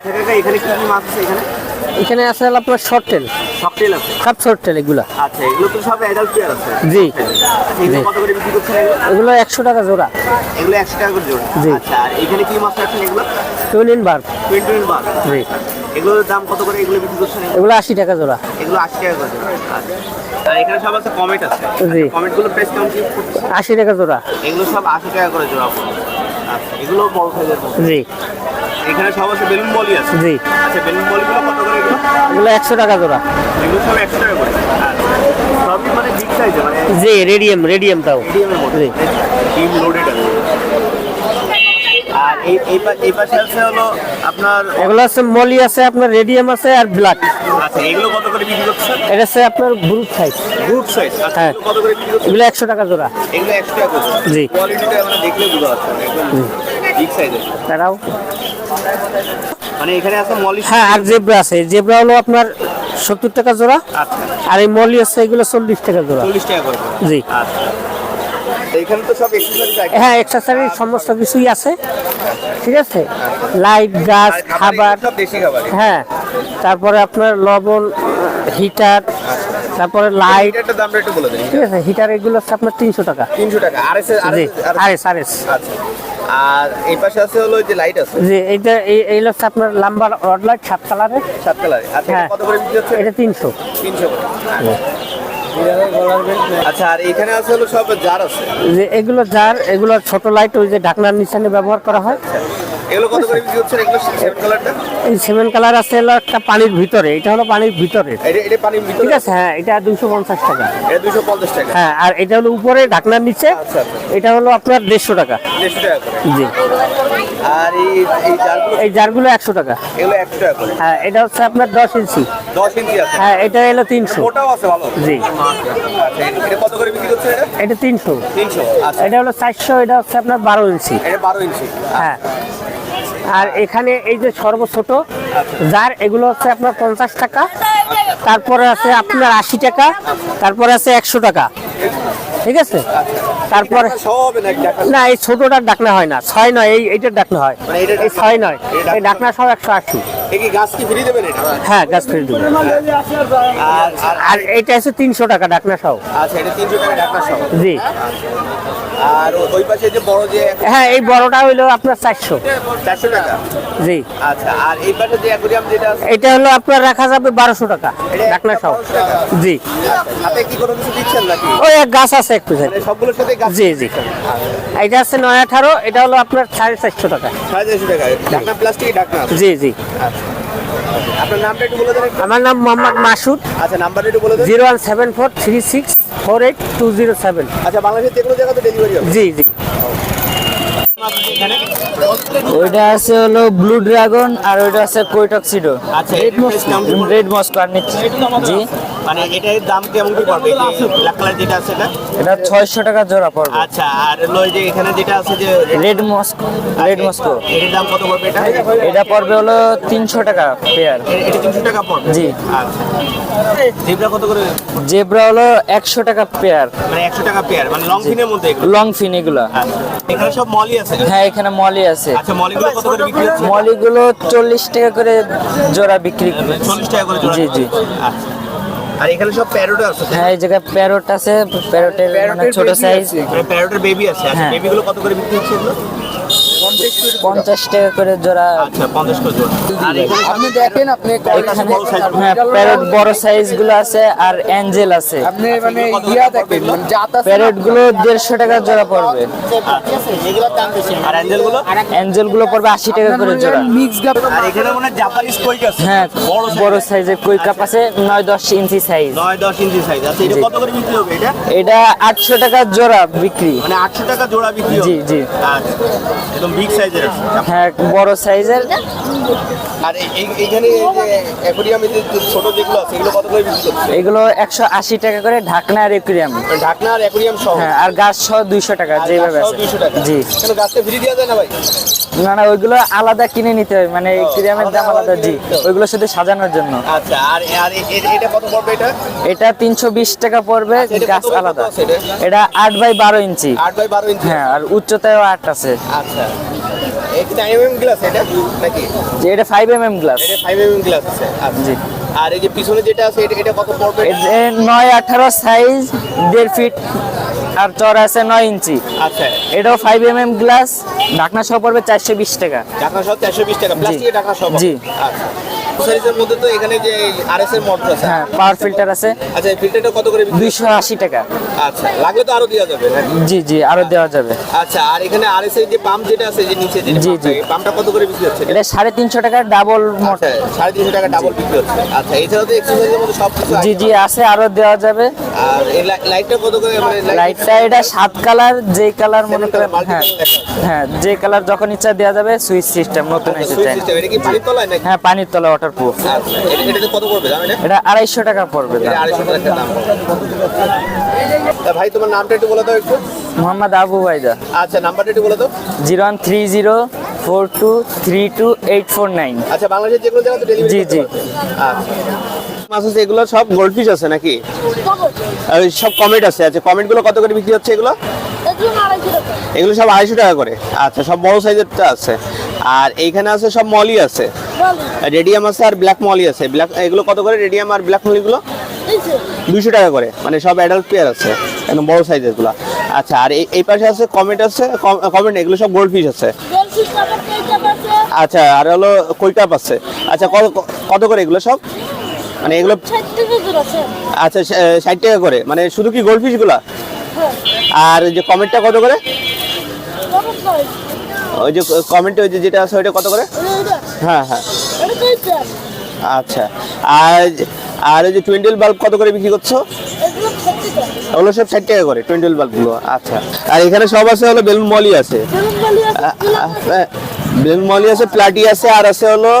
এখানে কি কি মাছ আছে এখানে? এখানে আছে আপনার শর্ট টেল সবটেল আছে? সব শর্ট টেল এগুলা। আচ্ছা এগুলো তো সব অ্যাডাল্ট পেয়ার আছে। জি। আচ্ছা, এগুলো কত করে বিক্রি করছেন এগুলো? এগুলো একশো টাকা জোড়া। এগুলো একশো টাকা করে জোড়া। জি। আচ্ছা আর এখানে কি মাছ রাখছেন এগুলো? টুইন বার জি। এগুলোর দাম কত করে এগুলো বিক্রি করছেন? এগুলো? এগুলো আশি টাকা জোড়া। এগুলো আশি টাকা করে জোড়া। আচ্ছা। আর এখানে সব আছে কমেট আছে। জি। কমেটগুলো প্রাইস কেমন কি? করতেছে? আশি টাকা জোড়া। এগুলো সব আশি টাকা করে জোড়া। আচ্ছা এগুলো বড় সাইজের জি। এখানে সব আছে বেলুন বলই আছে। জি। আচ্ছা বেলুন বলগুলো কত করে এগুলো? এগুলো একশো টাকা জোড়া। এগুলো সব একশো টাকা করে। আচ্ছা সবই মানে বিগ সাইজে মানে জি রেডিয়াম রেডিয়াম তাও মিডিয়ামের মধ্যে। ডিম লোডেড আছে। আর এই এই পাশে আছে হলো আপনার এগুলো আছে মলি আছে আপনার রেডিয়াম আছে আর ব্ল্যাক আচ্ছা এগুলো কত করে বিক্রি করছেন? এটা আছে আপনার গ্রুপ সাইজ গুড সাইজ হ্যাঁ। এগুলো কত করে বিক্রি করছেন? এগুলো একশো টাকা জোড়া। এগুলো টাকা জি। কোয়ালিটিটা মানে দেখলে বোঝা যাচ্ছে একদম বিগ সাইজের তারাও মানে এখানে আছে মলি হ্যাঁ আর জেব্রা আছে। জেব্রা হলো আপনার সত্তর টাকা জোড়া আচ্ছা। আর এই মলি আছে এগুলো চল্লিশ টাকা জোড়া। চল্লিশ টাকা করে জি। আচ্ছা। এখানে তো সব এক্সেসরিজ হ্যাঁ এক্সারসাইজ সমস্ত কিছুই আছে। ঠিক আছে? লাইট গাছ খাবার। হ্যাঁ তারপরে আপনার লবণ হিটার তারপরে লাইট দামটা একটু বলে দিন। ঠিক আছে? হিটার এগুলো আপনার তিনশো টাকা। তিনশো টাকা। আর এস আরএস। আচ্ছা। আর এই পাশে আছে হলো যে লাইট আছে। জি এইটা এই এই হচ্ছে আপনার লাম্বার রড লাইট সাত কালারের সাত কালারে আচ্ছা হ্যাঁ। কত করে বিক্রি হচ্ছে? এটা তিনশো। তিনশো করে। আচ্ছা আর এখানে আছে হলো সব জার আছে। যে এগুলো যার এগুলো ছোট লাইট ওই যে ঢাকনার নিশানে ব্যবহার করা হয়। এগুলো কত করে বিক্রি হচ্ছে? এগুলো সেভেন কালারটা? এই সেভেন কালার আছে হলো একটা পানির ভিতরে। এটা হলো পানির ভিতরে। এটা এটা পানির ভিতরে? ঠিক আছে হ্যাঁ এটা দুশো পঞ্চাশ টাকা। এটা টাকা। হ্যাঁ আর এটা হলো উপরে ঢাকনার নিচে। আচ্ছা আচ্ছা। এটা হলো আপনার দেড়শো টাকা। দেড়শো টাকা জি। আর এই এই জারগুলো? এই জারগুলো টাকা। এগুলো একশো টাকা করে। হ্যাঁ এটা হচ্ছে আপনার দশ ইঞ্চি। দশ ইঞ্চি আছে। হ্যাঁ এটা হলো তিনশো। ওটাও আছে ভালো। জি। আচ্ছা এটা কত করে বিক্রি করছে এটা? আচ্ছা। হলো চারশো এটা হচ্ছে আপনার বারো ইঞ্চি। এটা বারো ইঞ্চি। হ্যাঁ। আর এখানে এই যে সর্বছোট যার এগুলো হচ্ছে আপনার পঞ্চাশ টাকা তারপরে আছে আপনার আশি টাকা তারপরে আছে একশো টাকা। ঠিক আছে? তারপরে না এই ছোটটার ডাকনা হয় না ছয় নয় এই এইটার ডাকনা হয়। মানে এই ছয় নয় এই ডাকনা সব একশো আশি। গাছ দেবেন এটা? হ্যাঁ গাছ ফেলে আর এইটা আছে তিনশো টাকা ডাকনা সহ। আচ্ছা এটা তিনশো টাকা ঢাকনা সহ। জি। আর ওই পাশে যে বড় যে হ্যাঁ এই বড়টা হইল আপনার চারশো। চারশো টাকা? জি। আচ্ছা আর এই পাশে যে অ্যাকুরিয়াম যেটা এটা হলো আপনার রাখা যাবে বারোশো টাকা একটা সহ। জি। হাতে কি কোনো কিছু দিচ্ছেন নাকি? ওই এক গাছ আছে একটু মানে সবগুলোর সাথে গাছ জি জি। এটা আছে নয় আঠারো এটা হলো আপনার সাড়ে চারশো টাকা। সাড়ে চারশো টাকা ঢাকনা প্লাস্টিক ঢাকনা। জি জি। আপনার নামটা একটু বলে দেন আমার নাম মোহাম্মদ মাসুদ। আচ্ছা নাম্বারটা একটু বলে দেন। Zero one seven four three six four eight two zero seven. আচ্ছা বাংলাদেশের যে কোনো জায়গাতে ডেলিভারি হবে? জি জি। ওইটা আছে হলো ব্লু ড্রাগন আর ওইটা আছে কৈটক্সিডো আচ্ছা রেড মস্ক রেড মস্ক আর নিচ্ছে জি। মানে এটার দাম কেমন কি পড়বে? এই ব্ল্যাক কালার যেটা আছে এটা? এটা ছয়শো টাকা জোড়া পড়বে। আচ্ছা আর হলো যে এখানে যেটা আছে যে রেড মস্ক রেড মস্কো এটার দাম কত পড়বে এটা? এটা পড়বে হলো তিনশো টাকা পেয়ার এটা তিনশো টাকা পড়বে? জি। আচ্ছা। জিব্রা কত করে? জেব্রা হলো একশো টাকা পেয়ার মানে একশো টাকা পেয়ার মানে লং ফিনের মধ্যে এগুলো? লং ফিন এগুলা। আচ্ছা। এখানে সব মলি আছে হ্যাঁ এখানে মলি আছে। আচ্ছা মলিগুলো কত করে বিক্রি হচ্ছে? মলিগুলো চল্লিশ টাকা করে জোড়া বিক্রি করে চল্লিশ টাকা করে জোড়া জি। জি আচ্ছা। আর এখানে সব প্যারোট আছে হ্যাঁ এই জায়গায় প্যারট আছে প্যারটের মানে ছোট সাইজ প্যারটের বেবি আছে। আচ্ছা হ্যাঁ। বেবিগুলো কত করে বিক্রি হচ্ছে পঞ্চাশ টাকা করে জোড়া। আচ্ছা পঞ্চাশ করে জোড়া। আর এখানে আপনি দেখেন আপনি হ্যাঁ প্যারোট বড় সাইজগুলো আছে আর অ্যাঞ্জেল আছে। আপনি মানে ইয়া দেখেন মানে জাত আছে প্যারোটগুলো দেড়শো টাকা জোড়া পড়বে। আর অ্যাঞ্জেলগুলো পড়বে আশি টাকা করে জোড়া। মিক্স আর এখানে মনে জাপানিজ কৈক আছে। হ্যাঁ বড় সাইজের কই কাপ আছে নয় দশ ইঞ্চি সাইজ নয় দশ ইঞ্চি সাইজ আচ্ছা এটা কত করে বিক্রি হবে এটা? এটা আটশো টাকা জোড়া বিক্রি। মানে আটশো টাকা জোড়া বিক্রি জি, জি। আচ্ছা একদম বিগ সাইজের হ্যাঁ বড় সাইজের আর এই- এই- এইখানে অ্যাকোরিয়ামে যে ছোট যেগুলো আছে এগুলো কত করে বিক্রি করছে এগুলো একশো আশি টাকা করে ঢাকনা আর মানে ঢাকনা আর অ্যাকোরিয়াম সহ? হ্যাঁ আর গাছ সহ দুইশো টাকা যেভাবে আছে। দুইশো টাকা? জি। কেন গাছটা ফ্রি দেওয়া যায় না ভাই? না না ওইগুলো আলাদা কিনে নিতে হবে মানে একুরিয়ামের দাম আলাদা জি। ওইগুলো শুধু সাজানোর জন্য। আচ্ছা আর আর এটা কত পড়বে এটা? এটা তিনশো বিশ টাকা পড়বে গাছ বাই কত আলাদা এটা? এটা আট বাই বারো ইঞ্চি। আট বাই বারো ইঞ্চি। হ্যাঁ আর উচ্চতায়ও আট আছে। আচ্ছা। একটি নাইন এম গ্লাস এটা নাকি? যে এটা ফাইভ এম এম গ্লাস এটা ফাইভ এম গ্লাস আছে আচ্ছা। জি। আর এই যে পিছনে যেটা আছে এটা এটা কত পড়বে? নয় আঠারো সাইজ দেড় ফিট আর চড়া আছে নয় ইঞ্চি। আচ্ছা। এটাও ফাইভ এম এম গ্লাস ঢাকনা সহ পড়বে চারশো বিশ টাকা। ঢাকা সহ চারশো বিশ টাকা প্লাস্টিকের সহ জি। আচ্ছা। সাইজের মধ্যে তো এখানে যে আর এস এর মোটর আছে। হ্যাঁ পাওয়ার ফিল্টার আছে। আচ্ছা এই ফিল্টারটা কত করে বিক্রি দুইশো আশি টাকা। আচ্ছা লাগলে তো আরও দেওয়া যাবে জি জি আরও দেওয়া যাবে। আচ্ছা আর এখানে আর এস এর যে পাম্প যেটা আছে যে নিচে যে জি, জি। পাম্পটা কত করে বিক্রি হচ্ছে? এটা সাড়ে তিনশো টাকা ডাবল মোটর সাড়ে তিনশো টাকা ডাবল বিক্রি হচ্ছে। আচ্ছা এছাড়াও তো এক্সারসাইজের মধ্যে সব কিছু জি জি আছে আরও দেওয়া যাবে। আর এই লাইটটা কত করে? মানে লাইটটা এটা সাত কালার যে কালার মনে করেন হ্যাঁ। হ্যাঁ যে কালার যখন ইচ্ছা দেওয়া যাবে সুইচ সিস্টেম নতুন এসে সুইচ সিস্টেম এটা কি পানির তলায় নাকি? হ্যাঁ পানির তলা ওয়াটার প্রুফ এটা- কত পড়বে? জানেন এটা? আড়াইশো টাকা পড়বে এটা দাম। আড়াইশো টাকা দাম ভাই তোমার নামটা একটু বলে দাও একটু। মোহাম্মদ আবু বাইদা আচ্ছা নাম্বারটা একটু বলে দাও। Zero one three zero four two three two eight four nine. আচ্ছা বাংলাদেশের যে কোনো জায়গাতে ডেলিভারি জি, জি। আচ্ছা। মাছ আছে এগুলো সব গোল্ড ফিশ আছে নাকি? আর সব কমেট আছে। আচ্ছা কমেটগুলো কত করে বিক্রি হচ্ছে এগুলো? এগুলো সব আড়াইশো টাকা করে। আচ্ছা সব বড় সাইজেরটা আছে। আর এইখানে আছে সব মলি আছে। রেডিয়াম আছে আর ব্ল্যাক মলি আছে। ব্ল্যাক এগুলো কত করে রেডিয়াম আর ব্ল্যাক মলিগুলো দুইশো। টাকা করে। মানে সব অ্যাডাল্ট পেয়ার আছে। একদম বড় সাইজেরগুলো আচ্ছা আর এই- এই পাশে আছে কমেট আছে কমেট এগুলো সব গোল্ড ফিশ আছে আচ্ছা আর হলো কৈকাপ আছে? আচ্ছা কত করে এগুলো সব? মানে এগুলো আচ্ছা ষাট টাকা করে। মানে শুধু কি গোল্ড ফিশগুলো আর ওই যে কমেন্টটা কত করে? ওই যে কমেন্ট ওই যে যেটা আছে ওইটা কত করে? হ্যাঁ হ্যাঁ। আচ্ছা। আর আর ওই যে টুয়েন্টেল বাল্ব কত করে বিক্রি করছ? ওগুলো সব ষাট টাকা করে টুয়েন্টেল বাল্বগুলো আচ্ছা। আর এখানে সব আছে হলো বেলুন মলি আছে। বেলুন মলি আছে প্লাটি আছে আর আছে হলো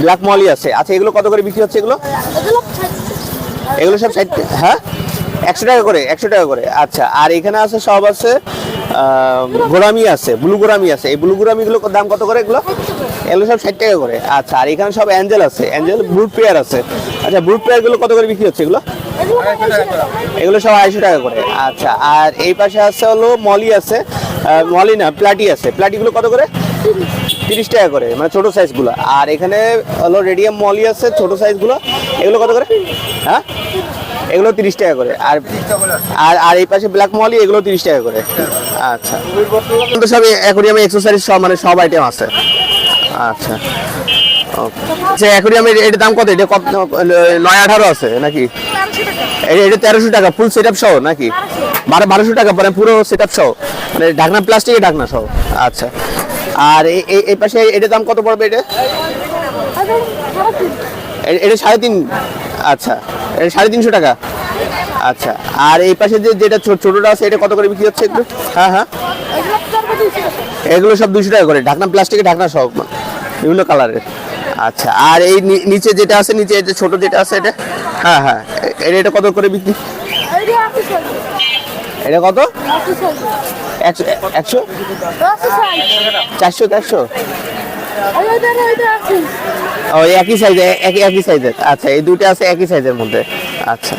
ব্ল্যাক মলি আছে। আচ্ছা এগুলো কত করে বিক্রি হচ্ছে এগুলো? এগুলো সব ষাট হ্যাঁ? একশো টাকা করে একশো টাকা করে। আচ্ছা আর এখানে আছে সব আছে গোরামি আছে, ব্লু গোরামি আছে। এই ব্লু দাম কত করে এগুলো? এগুলো সব ষাট টাকা করে। আচ্ছা আর এখানে সব অ্যাঞ্জেল আছে। অ্যাঞ্জেল ব্রুট পেয়ার আছে। আচ্ছা ব্রুট পেয়ারগুলো কত করে বিক্রি হচ্ছে এগুলো? এগুলো সব আড়াইশো টাকা করে। আচ্ছা আর এই পাশে আছে হলো মলি আছে। মলি না, প্লাটি আছে। প্লাটিগুলো কত করে? তিরিশ টাকা করে মানে ছোটো সাইজগুলো। আর এখানে হলো রেডিয়াম মলি আছে, ছোটো সাইজগুলো। এগুলো কত করে? হ্যাঁ? এগুলো তিরিশ টাকা করে। আর আর এই পাশে ব্ল্যাক মলি, এগুলো তিরিশ টাকা করে। আচ্ছা। কিন্তু সব অ্যাকোরিয়ামে এক্সারসাইজ সব মানে সব আইটেম আছে। আচ্ছা। আচ্ছা অ্যাকোরিয়ামের এটার দাম কত? এটা কত, নয় আঠারো আছে নাকি? এটা তেরোশো টাকা ফুল সেট সহ নাকি? বারো, বারোশো টাকা মানে পুরো সেট সহ। মানে ঢাকনা প্লাস্টিকের ঢাকনা সহ। আচ্ছা। আর এই- পাশে এটার দাম কত পড়বে এটা? এ- এটা সাড়ে তিন আচ্ছা এটা সাড়ে তিনশো টাকা। আচ্ছা আর এই পাশে যে যেটা ছোটটা আছে, এটা কত করে বিক্রি হচ্ছে একটু হ্যাঁ হ্যাঁ। এগুলো সব দুশো টাকা করে। ঢাকনা, প্লাস্টিকের ঢাকনা সব বিভিন্ন কালারের। আচ্ছা আর এই নিচে যেটা আছে, নিচে যে ছোট যেটা আছে, এটা? হ্যাঁ হ্যাঁ। এটা এটা কত করে বিক্রি? এটা কত? একশো একশো? চারশো চারশো? ও একই সাইজে একই একই সাইজের আচ্ছা এই দুটো আছে একই সাইজের মধ্যে। আচ্ছা।